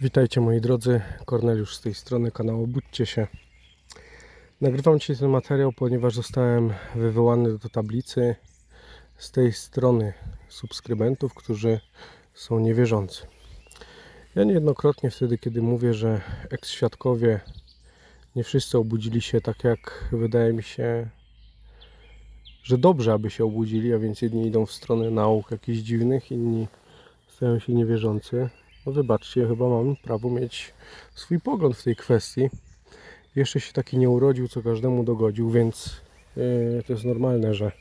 Witajcie moi drodzy, Korneliusz z tej strony kanału Budźcie się. Nagrywam dzisiaj ten materiał, ponieważ zostałem wywołany do tablicy z tej strony subskrybentów, którzy są niewierzący. Ja niejednokrotnie wtedy, kiedy mówię, że eks-świadkowie nie wszyscy obudzili się tak jak wydaje mi się, że dobrze, aby się obudzili, a więc jedni idą w stronę nauk jakichś dziwnych, inni stają się niewierzący. No wybaczcie, chyba mam prawo mieć swój pogląd w tej kwestii. Jeszcze się taki nie urodził, co każdemu dogodził, więc yy, to jest normalne, że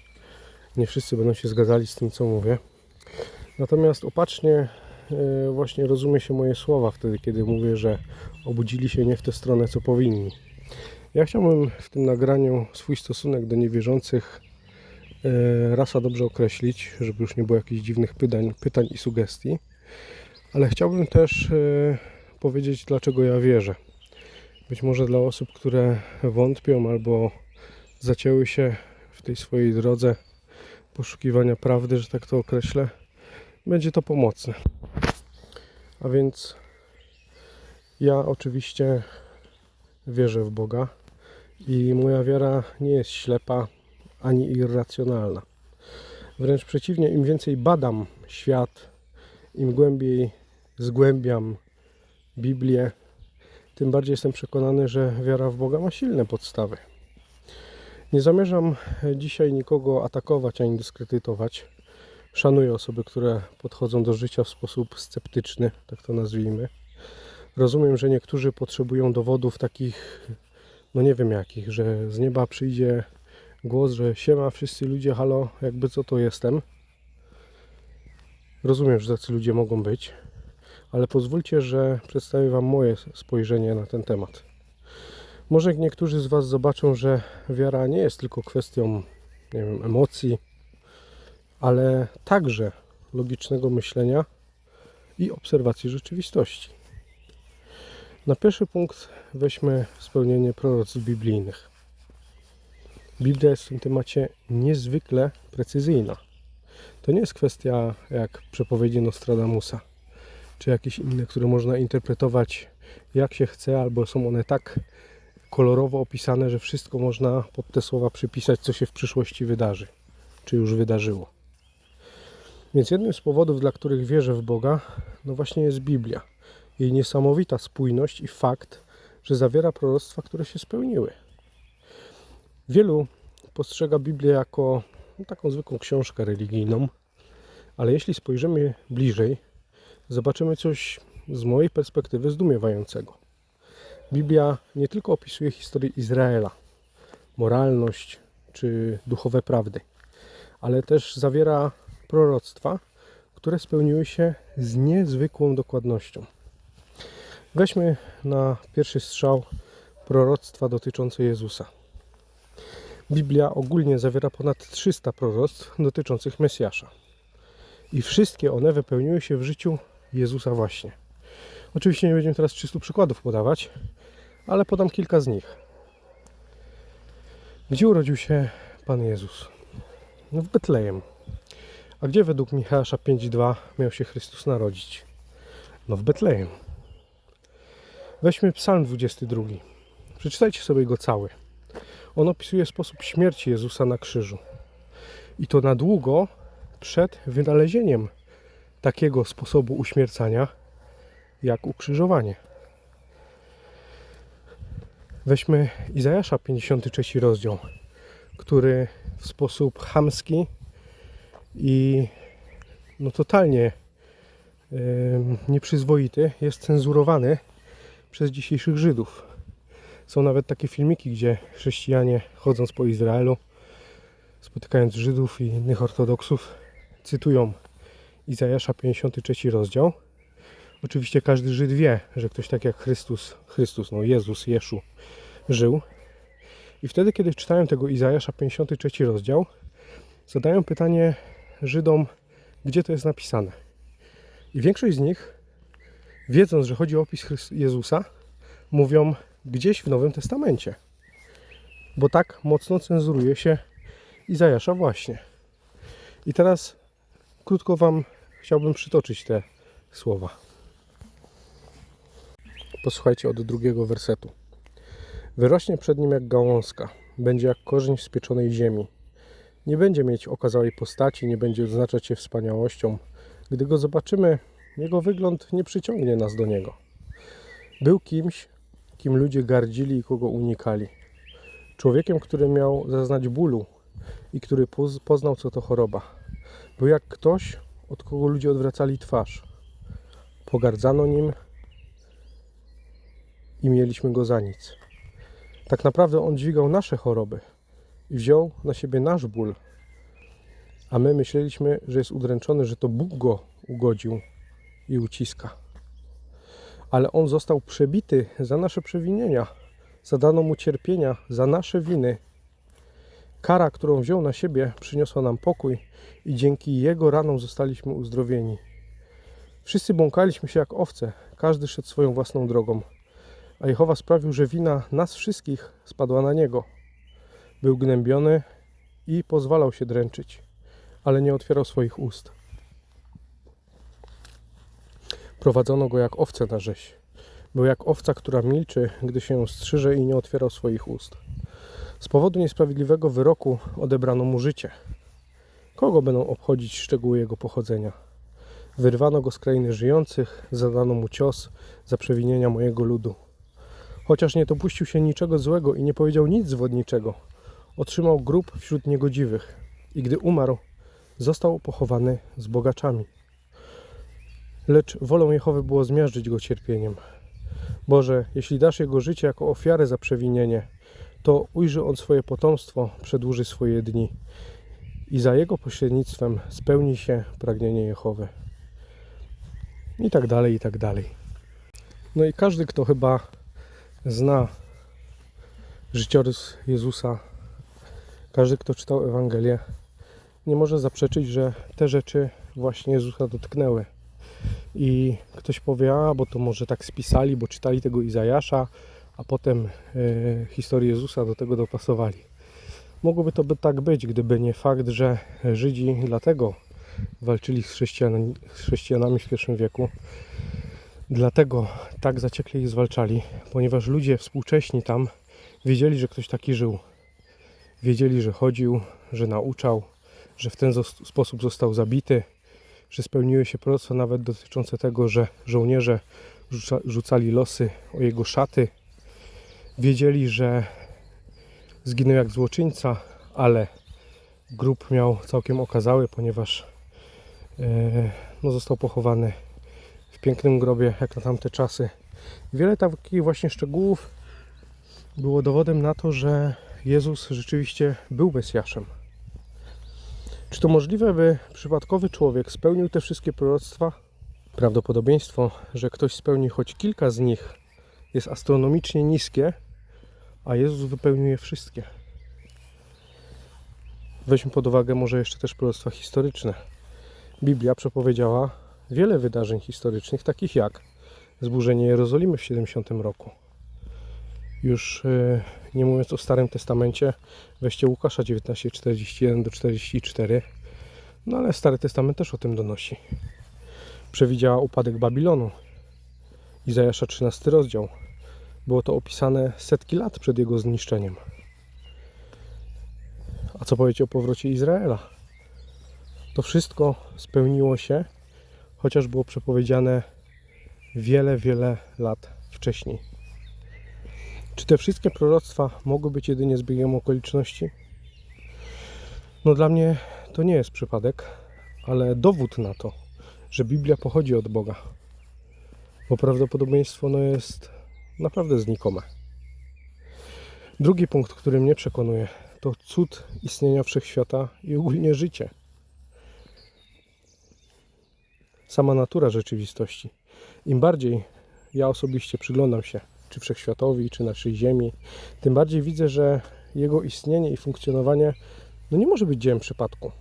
nie wszyscy będą się zgadzali z tym, co mówię. Natomiast opacznie yy, właśnie rozumie się moje słowa wtedy, kiedy mówię, że obudzili się nie w tę stronę, co powinni. Ja chciałbym w tym nagraniu swój stosunek do niewierzących yy, rasa dobrze określić, żeby już nie było jakichś dziwnych pytań, pytań i sugestii. Ale chciałbym też e, powiedzieć, dlaczego ja wierzę. Być może dla osób, które wątpią albo zacięły się w tej swojej drodze poszukiwania prawdy, że tak to określę, będzie to pomocne. A więc ja oczywiście wierzę w Boga i moja wiara nie jest ślepa ani irracjonalna. Wręcz przeciwnie, im więcej badam świat, im głębiej zgłębiam Biblię, tym bardziej jestem przekonany, że wiara w Boga ma silne podstawy. Nie zamierzam dzisiaj nikogo atakować ani dyskredytować. Szanuję osoby, które podchodzą do życia w sposób sceptyczny, tak to nazwijmy. Rozumiem, że niektórzy potrzebują dowodów takich, no nie wiem jakich, że z nieba przyjdzie głos, że siema wszyscy ludzie, halo, jakby co to jestem. Rozumiem, że tacy ludzie mogą być, ale pozwólcie, że przedstawię Wam moje spojrzenie na ten temat. Może niektórzy z Was zobaczą, że wiara nie jest tylko kwestią nie wiem, emocji, ale także logicznego myślenia i obserwacji rzeczywistości. Na pierwszy punkt weźmy spełnienie proroctw biblijnych. Biblia jest w tym temacie niezwykle precyzyjna. To nie jest kwestia jak przepowiedzi Nostradamusa, czy jakieś inne, które można interpretować jak się chce, albo są one tak kolorowo opisane, że wszystko można pod te słowa przypisać, co się w przyszłości wydarzy, czy już wydarzyło. Więc jednym z powodów, dla których wierzę w Boga, no właśnie jest Biblia. Jej niesamowita spójność i fakt, że zawiera proroctwa, które się spełniły. Wielu postrzega Biblię jako no, taką zwykłą książkę religijną, ale jeśli spojrzymy bliżej, zobaczymy coś z mojej perspektywy zdumiewającego. Biblia nie tylko opisuje historię Izraela, moralność czy duchowe prawdy, ale też zawiera proroctwa, które spełniły się z niezwykłą dokładnością. Weźmy na pierwszy strzał proroctwa dotyczące Jezusa. Biblia ogólnie zawiera ponad 300 proroctw dotyczących Mesjasza. I wszystkie one wypełniły się w życiu Jezusa właśnie. Oczywiście nie będziemy teraz 300 przykładów podawać, ale podam kilka z nich. Gdzie urodził się Pan Jezus? No w Betlejem. A gdzie według Michała 5.2 miał się Chrystus narodzić? No w Betlejem. Weźmy Psalm 22. Przeczytajcie sobie go cały. On opisuje sposób śmierci Jezusa na krzyżu. I to na długo przed wynalezieniem takiego sposobu uśmiercania jak ukrzyżowanie. Weźmy Izajasza 53 rozdział, który w sposób chamski i no totalnie yy, nieprzyzwoity jest cenzurowany przez dzisiejszych Żydów. Są nawet takie filmiki, gdzie chrześcijanie chodząc po Izraelu, spotykając Żydów i innych ortodoksów, cytują Izajasza 53 rozdział. Oczywiście każdy Żyd wie, że ktoś tak jak Chrystus, Chrystus, no Jezus, Jeszu, żył. I wtedy, kiedy czytają tego Izajasza 53 rozdział, zadają pytanie Żydom, gdzie to jest napisane. I większość z nich, wiedząc, że chodzi o opis Jezusa, mówią gdzieś w Nowym Testamencie. Bo tak mocno cenzuruje się Izajasza właśnie. I teraz krótko Wam chciałbym przytoczyć te słowa. Posłuchajcie od drugiego wersetu. Wyrośnie przed nim jak gałązka, będzie jak korzeń w spieczonej ziemi. Nie będzie mieć okazałej postaci, nie będzie odznaczać się wspaniałością. Gdy go zobaczymy, jego wygląd nie przyciągnie nas do niego. Był kimś, kim ludzie gardzili i kogo unikali. Człowiekiem, który miał zaznać bólu i który poz- poznał, co to choroba. Był jak ktoś, od kogo ludzie odwracali twarz. Pogardzano nim i mieliśmy go za nic. Tak naprawdę on dźwigał nasze choroby i wziął na siebie nasz ból, a my myśleliśmy, że jest udręczony, że to Bóg go ugodził i uciska. Ale on został przebity za nasze przewinienia, zadano mu cierpienia za nasze winy. Kara, którą wziął na siebie, przyniosła nam pokój i dzięki jego ranom zostaliśmy uzdrowieni. Wszyscy błąkaliśmy się jak owce, każdy szedł swoją własną drogą, a Jehowa sprawił, że wina nas wszystkich spadła na niego. Był gnębiony i pozwalał się dręczyć, ale nie otwierał swoich ust. Prowadzono go jak owce na rzeź. Był jak owca, która milczy, gdy się ją strzyże i nie otwierał swoich ust. Z powodu niesprawiedliwego wyroku odebrano mu życie. Kogo będą obchodzić szczegóły jego pochodzenia? Wyrwano go z krainy żyjących, zadano mu cios za przewinienia mojego ludu. Chociaż nie dopuścił się niczego złego i nie powiedział nic zwodniczego, otrzymał grób wśród niegodziwych i gdy umarł, został pochowany z bogaczami. Lecz wolą Jehowy było zmiażdżyć go cierpieniem. Boże, jeśli dasz jego życie jako ofiarę za przewinienie, to ujrzy on swoje potomstwo, przedłuży swoje dni i za jego pośrednictwem spełni się pragnienie Jehowy. I tak dalej, i tak dalej. No i każdy, kto chyba zna życiorys Jezusa, każdy, kto czytał Ewangelię, nie może zaprzeczyć, że te rzeczy właśnie Jezusa dotknęły. I ktoś powie, a bo to może tak spisali, bo czytali tego Izajasza, a potem e, historię Jezusa do tego dopasowali. Mogłoby to by tak być, gdyby nie fakt, że Żydzi dlatego walczyli z, chrześcijan, z chrześcijanami w I wieku, dlatego tak zaciekle ich zwalczali, ponieważ ludzie współcześni tam wiedzieli, że ktoś taki żył. Wiedzieli, że chodził, że nauczał, że w ten sposób został zabity, że spełniły się proroctwa nawet dotyczące tego, że żołnierze rzuca, rzucali losy o jego szaty. Wiedzieli, że zginął jak złoczyńca, ale grób miał całkiem okazały, ponieważ e, no, został pochowany w pięknym grobie, jak na tamte czasy. Wiele takich właśnie szczegółów było dowodem na to, że Jezus rzeczywiście był Mesjaszem. Czy to możliwe, by przypadkowy człowiek spełnił te wszystkie proroctwa? Prawdopodobieństwo, że ktoś spełni choć kilka z nich, jest astronomicznie niskie, a Jezus wypełnił je wszystkie. Weźmy pod uwagę może jeszcze też proroctwa historyczne. Biblia przepowiedziała wiele wydarzeń historycznych, takich jak zburzenie Jerozolimy w 70 roku. Już e, nie mówiąc o Starym Testamencie, weźcie Łukasza 19:41 do 44. No ale Stary Testament też o tym donosi. Przewidziała upadek Babilonu. Izajasza 13 rozdział. Było to opisane setki lat przed jego zniszczeniem. A co powiecie o powrocie Izraela? To wszystko spełniło się, chociaż było przepowiedziane wiele, wiele lat wcześniej. Czy te wszystkie proroctwa mogły być jedynie zbiegiem okoliczności? No dla mnie to nie jest przypadek, ale dowód na to, że Biblia pochodzi od Boga. Bo prawdopodobieństwo no jest naprawdę znikome. Drugi punkt, który mnie przekonuje, to cud istnienia wszechświata i ogólnie życie. Sama natura rzeczywistości. Im bardziej ja osobiście przyglądam się czy wszechświatowi, czy naszej Ziemi, tym bardziej widzę, że jego istnienie i funkcjonowanie no nie może być dziełem przypadku.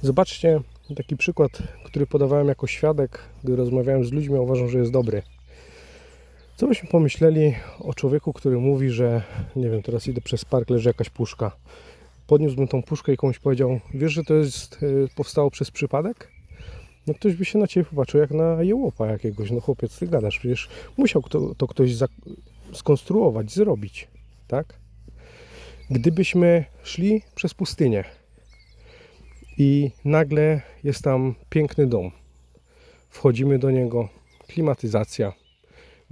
Zobaczcie taki przykład, który podawałem jako świadek, gdy rozmawiałem z ludźmi, uważam, że jest dobry. Co byśmy pomyśleli o człowieku, który mówi, że nie wiem, teraz idę przez park, leży jakaś puszka. Podniósłbym tą puszkę i komuś powiedział, wiesz, że to jest y, powstało przez przypadek? No ktoś by się na ciebie popatrzył jak na jełopa jakiegoś. No chłopiec, ty gadasz, przecież musiał kto, to ktoś skonstruować, zrobić, tak? Gdybyśmy szli przez pustynię i nagle jest tam piękny dom, wchodzimy do niego, klimatyzacja,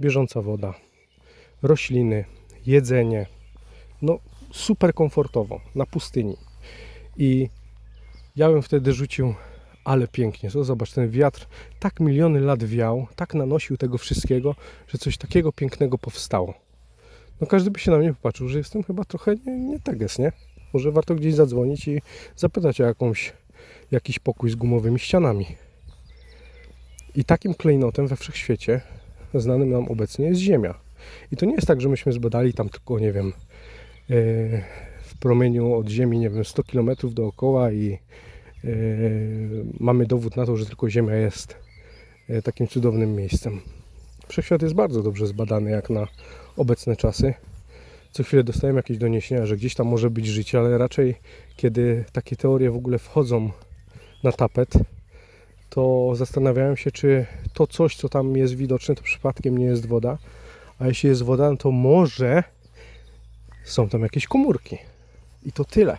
bieżąca woda, rośliny, jedzenie, no super komfortowo, na pustyni. I ja bym wtedy rzucił, ale pięknie, co zobacz, ten wiatr tak miliony lat wiał, tak nanosił tego wszystkiego, że coś takiego pięknego powstało. No każdy by się na mnie popatrzył, że jestem chyba trochę nie, nie teges, nie? Może warto gdzieś zadzwonić i zapytać o jakąś, jakiś pokój z gumowymi ścianami. I takim klejnotem we wszechświecie znanym nam obecnie jest Ziemia. I to nie jest tak, że myśmy zbadali tam tylko, nie wiem, e, w promieniu od Ziemi, nie wiem, 100 km dookoła i e, mamy dowód na to, że tylko Ziemia jest e, takim cudownym miejscem. Wszechświat jest bardzo dobrze zbadany jak na obecne czasy. Co chwilę dostajemy jakieś doniesienia, że gdzieś tam może być życie, ale raczej kiedy takie teorie w ogóle wchodzą na tapet, to zastanawiałem się, czy to coś, co tam jest widoczne, to przypadkiem nie jest woda. A jeśli jest woda, no to może są tam jakieś komórki. I to tyle.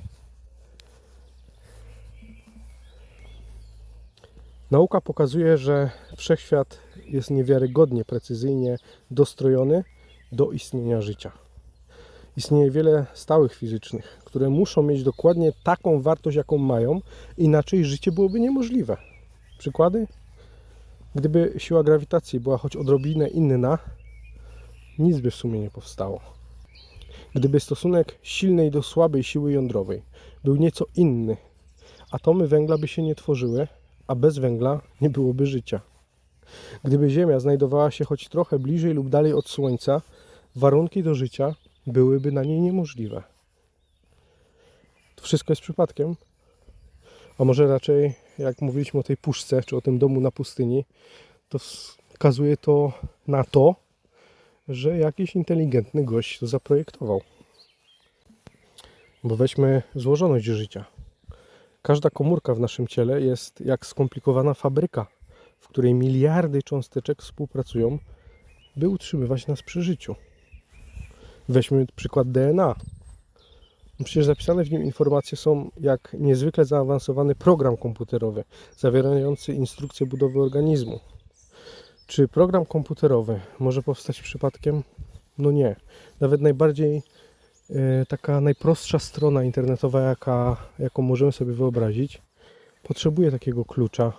Nauka pokazuje, że wszechświat jest niewiarygodnie precyzyjnie dostrojony do istnienia życia. Istnieje wiele stałych fizycznych, które muszą mieć dokładnie taką wartość, jaką mają, inaczej życie byłoby niemożliwe. Przykłady? Gdyby siła grawitacji była choć odrobinę inna, nic by w sumie nie powstało. Gdyby stosunek silnej do słabej siły jądrowej był nieco inny, atomy węgla by się nie tworzyły, a bez węgla nie byłoby życia. Gdyby Ziemia znajdowała się choć trochę bliżej lub dalej od Słońca, warunki do życia byłyby na niej niemożliwe. To wszystko jest przypadkiem? A może raczej, jak mówiliśmy o tej puszce, czy o tym domu na pustyni, to wskazuje to na to, że jakiś inteligentny gość to zaprojektował. Bo weźmy złożoność życia. Każda komórka w naszym ciele jest jak skomplikowana fabryka, w której miliardy cząsteczek współpracują, by utrzymywać nas przy życiu. Weźmy przykład DNA. Przecież zapisane w nim informacje są jak niezwykle zaawansowany program komputerowy, zawierający instrukcję budowy organizmu. Czy program komputerowy może powstać przypadkiem? No nie. Nawet najbardziej e, taka najprostsza strona internetowa, jaka, jaką możemy sobie wyobrazić, potrzebuje takiego klucza,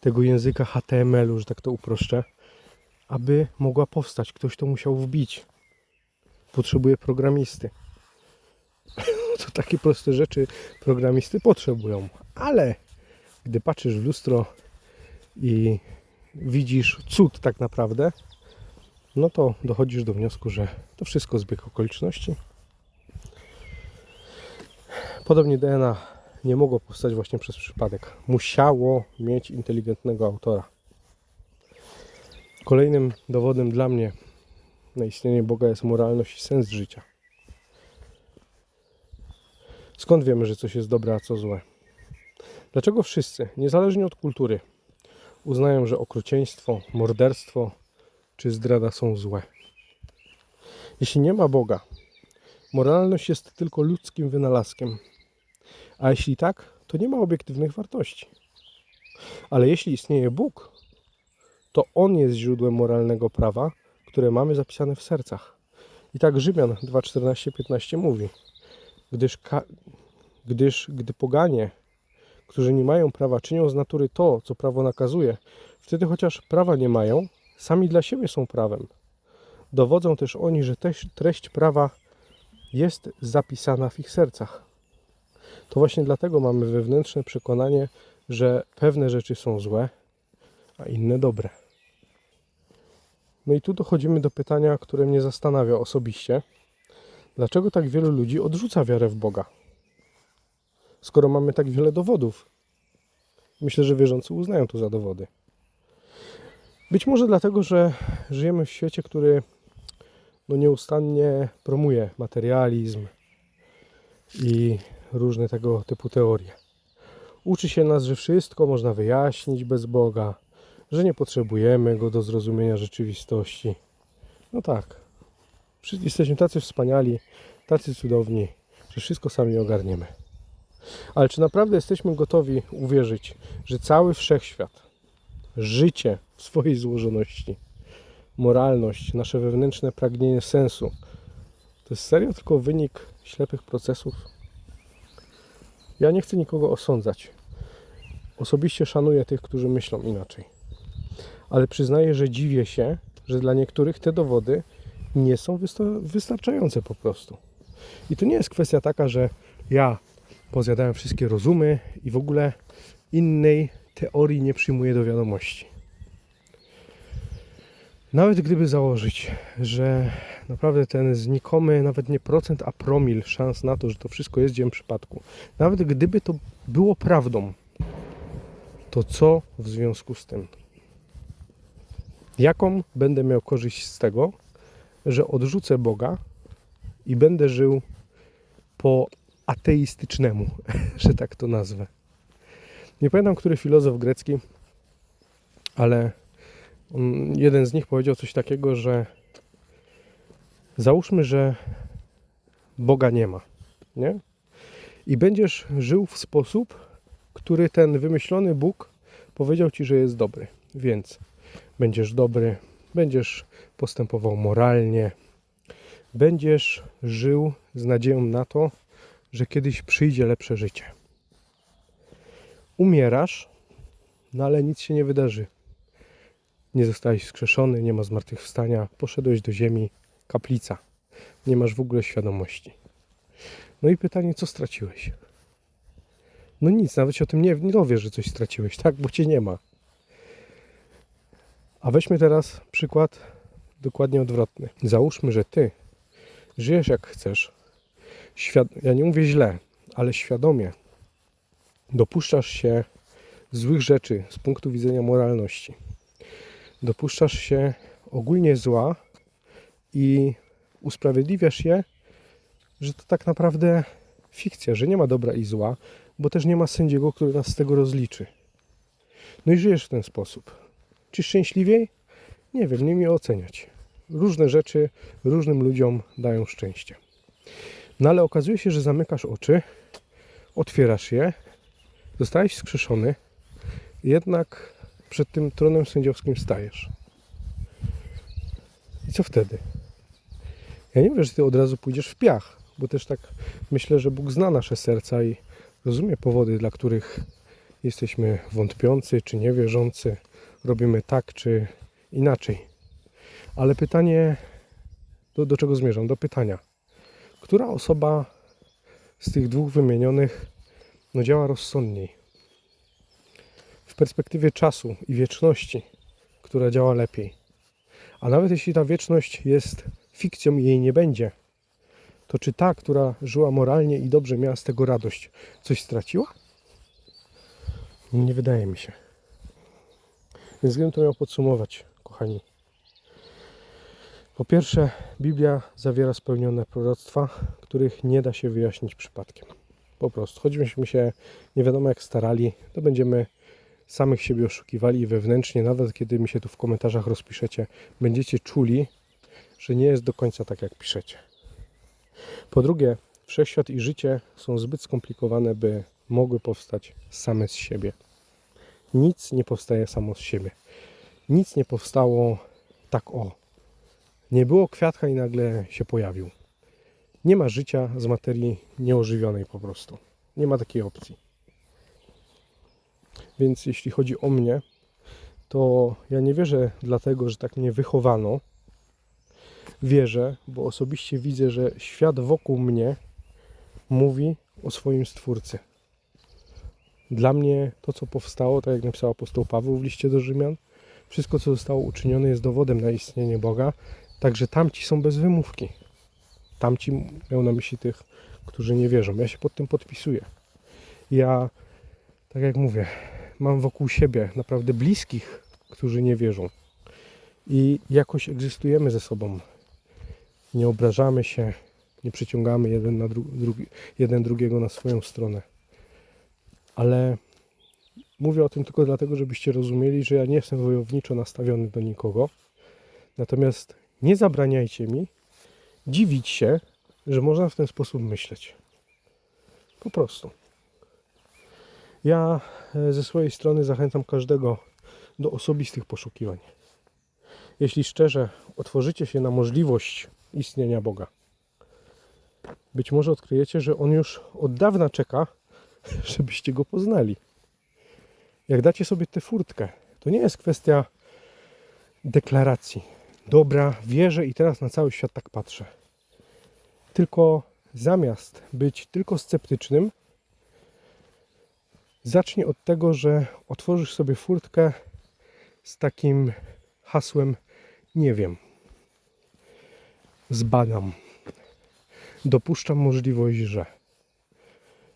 tego języka HTML-u, że tak to uproszczę, aby mogła powstać. Ktoś to musiał wbić. Potrzebuje programisty. To takie proste rzeczy programisty potrzebują. Ale gdy patrzysz w lustro i widzisz cud tak naprawdę, no to dochodzisz do wniosku, że to wszystko zbieg okoliczności. Podobnie DNA nie mogło powstać właśnie przez przypadek. Musiało mieć inteligentnego autora. Kolejnym dowodem dla mnie na istnienie Boga jest moralność i sens życia. Skąd wiemy, że coś jest dobre, a co złe? Dlaczego wszyscy, niezależnie od kultury, uznają, że okrucieństwo, morderstwo czy zdrada są złe? Jeśli nie ma Boga, moralność jest tylko ludzkim wynalazkiem. A jeśli tak, to nie ma obiektywnych wartości. Ale jeśli istnieje Bóg, to On jest źródłem moralnego prawa, które mamy zapisane w sercach. I tak Rzymian 2:14-15 mówi: gdyż, gdyż gdy poganie, którzy nie mają prawa, czynią z natury to, co prawo nakazuje, wtedy chociaż prawa nie mają, sami dla siebie są prawem. Dowodzą też oni, że treść prawa jest zapisana w ich sercach. To właśnie dlatego mamy wewnętrzne przekonanie, że pewne rzeczy są złe, a inne dobre. No i tu dochodzimy do pytania, które mnie zastanawia osobiście. Dlaczego tak wielu ludzi odrzuca wiarę w Boga? Skoro mamy tak wiele dowodów. Myślę, że wierzący uznają to za dowody. Być może dlatego, że żyjemy w świecie, który no nieustannie promuje materializm i różne tego typu teorie. Uczy się nas, że wszystko można wyjaśnić bez Boga, że nie potrzebujemy Go do zrozumienia rzeczywistości. No tak, jesteśmy tacy wspaniali, tacy cudowni, że wszystko sami ogarniemy. Ale czy naprawdę jesteśmy gotowi uwierzyć, że cały wszechświat, życie w swojej złożoności, moralność, nasze wewnętrzne pragnienie sensu, to jest serio tylko wynik ślepych procesów? Ja nie chcę nikogo osądzać. Osobiście szanuję tych, którzy myślą inaczej. Ale przyznaję, że dziwię się, że dla niektórych te dowody nie są wysta- wystarczające po prostu. I to nie jest kwestia taka, że ja pozjadałem wszystkie rozumy i w ogóle innej teorii nie przyjmuję do wiadomości. Nawet gdyby założyć, że naprawdę ten znikomy, nawet nie procent, a promil szans na to, że to wszystko jest dziełem przypadku, nawet gdyby to było prawdą, to co w związku z tym? Jaką będę miał korzyść z tego, że odrzucę Boga i będę żył po ateistycznemu, że tak to nazwę. Nie pamiętam, który filozof grecki, ale on- jeden z nich powiedział coś takiego, że załóżmy, że Boga nie ma, nie? I będziesz żył w sposób, który ten wymyślony Bóg powiedział ci, że jest dobry. Więc będziesz dobry, będziesz postępował moralnie, będziesz żył z nadzieją na to, że kiedyś przyjdzie lepsze życie. Umierasz, no ale nic się nie wydarzy. Nie zostałeś wskrzeszony, nie ma zmartwychwstania, poszedłeś do ziemi, kaplica. Nie masz w ogóle świadomości. No i pytanie, co straciłeś? No nic, nawet się o tym nie, nie dowiesz, że coś straciłeś, tak? Bo cię nie ma. A weźmy teraz przykład dokładnie odwrotny. Załóżmy, że ty żyjesz jak chcesz. Świad... Ja nie mówię źle, ale świadomie dopuszczasz się złych rzeczy z punktu widzenia moralności. Dopuszczasz się ogólnie zła i usprawiedliwiasz je, że to tak naprawdę fikcja, że nie ma dobra i zła, bo też nie ma sędziego, który nas z tego rozliczy. No i żyjesz w ten sposób. Czy szczęśliwiej? Nie wiem, nie mi oceniać. Różne rzeczy różnym ludziom dają szczęście. No ale okazuje się, że zamykasz oczy, otwierasz je, zostałeś wskrzeszony, jednak przed tym tronem sędziowskim stajesz. I co wtedy? Ja nie mówię, że ty od razu pójdziesz w piach, bo też tak myślę, że Bóg zna nasze serca i rozumie powody, dla których jesteśmy wątpiący czy niewierzący, robimy tak czy inaczej. Ale pytanie, do, do czego zmierzam? Do pytania, która osoba z tych dwóch wymienionych no, działa rozsądniej? W perspektywie czasu i wieczności, która działa lepiej. A nawet jeśli ta wieczność jest fikcją i jej nie będzie, to czy ta, która żyła moralnie i dobrze, miała z tego radość, coś straciła? Nie wydaje mi się. Więc gdybym to miał podsumować, kochani. Po pierwsze, Biblia zawiera spełnione proroctwa, których nie da się wyjaśnić przypadkiem. Po prostu. Choćbyśmy się nie wiadomo jak starali, to będziemy samych siebie oszukiwali i wewnętrznie, nawet kiedy mi się tu w komentarzach rozpiszecie, będziecie czuli, że nie jest do końca tak, jak piszecie. Po drugie, wszechświat i życie są zbyt skomplikowane, by mogły powstać same z siebie. Nic nie powstaje samo z siebie. Nic nie powstało tak o. Nie było kwiatka i nagle się pojawił. Nie ma życia z materii nieożywionej po prostu. Nie ma takiej opcji. Więc jeśli chodzi o mnie, to ja nie wierzę dlatego, że tak mnie wychowano. Wierzę, bo osobiście widzę, że świat wokół mnie mówi o swoim Stwórcy. Dla mnie to, co powstało, tak jak napisał apostoł Paweł w liście do Rzymian, wszystko, co zostało uczynione, jest dowodem na istnienie Boga. Także tamci są bez wymówki. Tamci miał na myśli tych, którzy nie wierzą. Ja się pod tym podpisuję. Ja, tak jak mówię, mam wokół siebie naprawdę bliskich, którzy nie wierzą. I jakoś egzystujemy ze sobą. Nie obrażamy się, nie przyciągamy jeden, na dru- drugi, jeden drugiego na swoją stronę. Ale Mówię o tym tylko dlatego, żebyście rozumieli, że ja nie jestem wojowniczo nastawiony do nikogo. Natomiast nie zabraniajcie mi dziwić się, że można w ten sposób myśleć. Po prostu. Ja e, ze swojej strony zachęcam każdego do osobistych poszukiwań. Jeśli szczerze otworzycie się na możliwość istnienia Boga, być może odkryjecie, że On już od dawna czeka, żebyście Go poznali. Jak dacie sobie tę furtkę, to nie jest kwestia deklaracji. Dobra, wierzę i teraz na cały świat tak patrzę. Tylko zamiast być tylko sceptycznym, zacznij od tego, że otworzysz sobie furtkę z takim hasłem nie wiem. Zbadam. Dopuszczam możliwość, że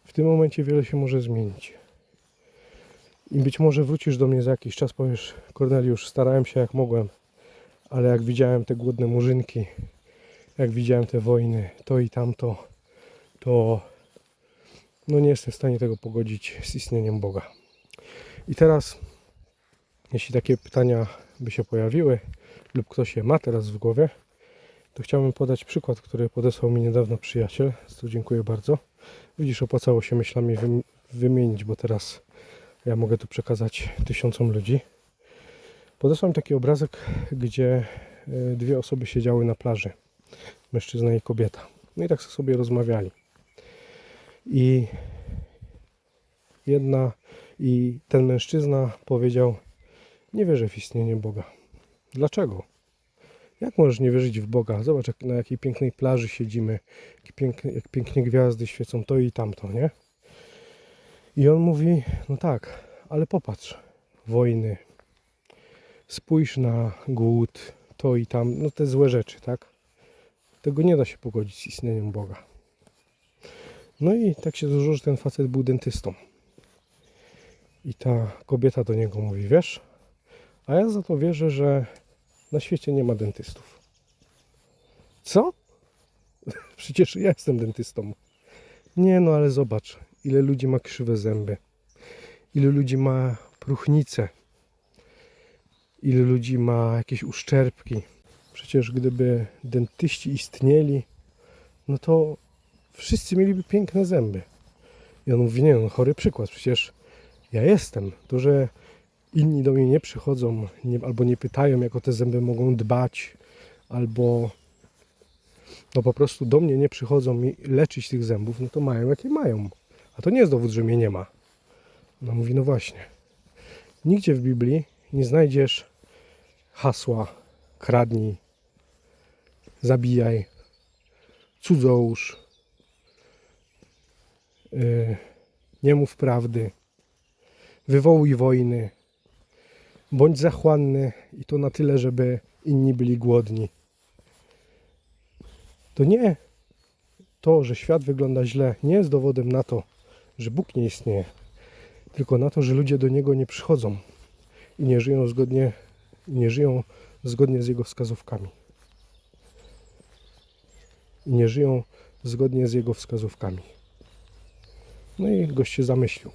w tym momencie wiele się może zmienić. I być może wrócisz do mnie za jakiś czas, powiesz, Korneliusz, starałem się jak mogłem, ale jak widziałem te głodne murzynki, jak widziałem te wojny, to i tamto, to no nie jestem w stanie tego pogodzić z istnieniem Boga. I teraz, jeśli takie pytania by się pojawiły, lub ktoś je ma teraz w głowie, to chciałbym podać przykład, który podesłał mi niedawno przyjaciel, co dziękuję bardzo. Widzisz, opłacało się myślami wym- wymienić, bo teraz ja mogę to przekazać tysiącom ludzi. Podesłał mi taki obrazek, gdzie y, dwie osoby siedziały na plaży. Mężczyzna i kobieta. No i tak sobie rozmawiali. I jedna i ten mężczyzna powiedział: Nie wierzę w istnienie Boga. Dlaczego? Jak możesz nie wierzyć w Boga? Zobacz, jak, na jakiej pięknej plaży siedzimy, jak pięknie, jak pięknie gwiazdy świecą, to i tamto, nie? I on mówi: No tak, ale popatrz, wojny, spójrz na głód, to i tam, no te złe rzeczy, tak? Tego nie da się pogodzić z istnieniem Boga. No i tak się złożyło, że ten facet był dentystą. I ta kobieta do niego mówi, wiesz, a ja za to wierzę, że na świecie nie ma dentystów. Co? Przecież ja jestem dentystą. Nie no, ale zobacz, ile ludzi ma krzywe zęby. Ile ludzi ma próchnice. Ile ludzi ma jakieś uszczerbki. Przecież gdyby dentyści istnieli, no to wszyscy mieliby piękne zęby. I on mówi, nie no, chory przykład, przecież ja jestem. To, że inni do mnie nie przychodzą nie, albo nie pytają, jak o te zęby mogą dbać, albo no po prostu do mnie nie przychodzą leczyć tych zębów, no to mają jakie mają. A to nie jest dowód, że mnie nie ma. No mówi, no właśnie. Nigdzie w Biblii nie znajdziesz hasła kradnij, zabijaj, cudzołóż, yy, nie mów prawdy, wywołuj wojny, bądź zachłanny i to na tyle, żeby inni byli głodni. To nie to, że świat wygląda źle, nie jest dowodem na to, że Bóg nie istnieje, tylko na to, że ludzie do Niego nie przychodzą i nie żyją zgodnie, nie żyją zgodnie z Jego wskazówkami. I nie żyją zgodnie z Jego wskazówkami. No i gość się zamyślił.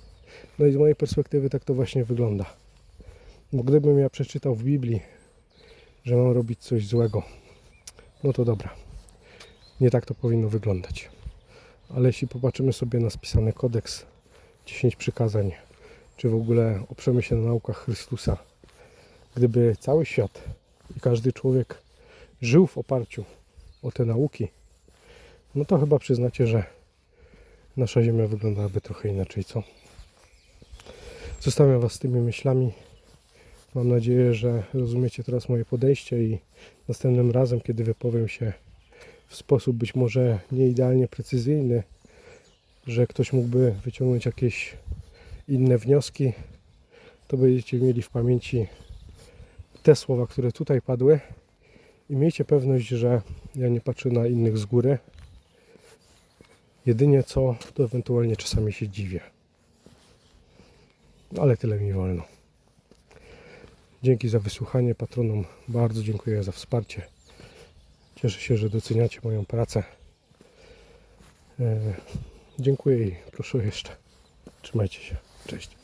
No i z mojej perspektywy tak to właśnie wygląda. Bo gdybym ja przeczytał w Biblii, że mam robić coś złego, no to dobra. Nie tak to powinno wyglądać. Ale jeśli popatrzymy sobie na spisany kodeks 10 przykazań, czy w ogóle oprzemy się na naukach Chrystusa, gdyby cały świat i każdy człowiek żył w oparciu o te nauki, no to chyba przyznacie, że nasza Ziemia wyglądałaby trochę inaczej, co? Zostawiam Was z tymi myślami. Mam nadzieję, że rozumiecie teraz moje podejście i następnym razem, kiedy wypowiem się w sposób być może nie idealnie precyzyjny, że ktoś mógłby wyciągnąć jakieś inne wnioski, to będziecie mieli w pamięci te słowa, które tutaj padły i miejcie pewność, że ja nie patrzę na innych z góry. Jedynie co, to ewentualnie czasami się dziwię. Ale tyle mi wolno. Dzięki za wysłuchanie patronom. Bardzo dziękuję za wsparcie. Cieszę się, że doceniacie moją pracę. E, dziękuję i proszę jeszcze. Trzymajcie się. Cześć.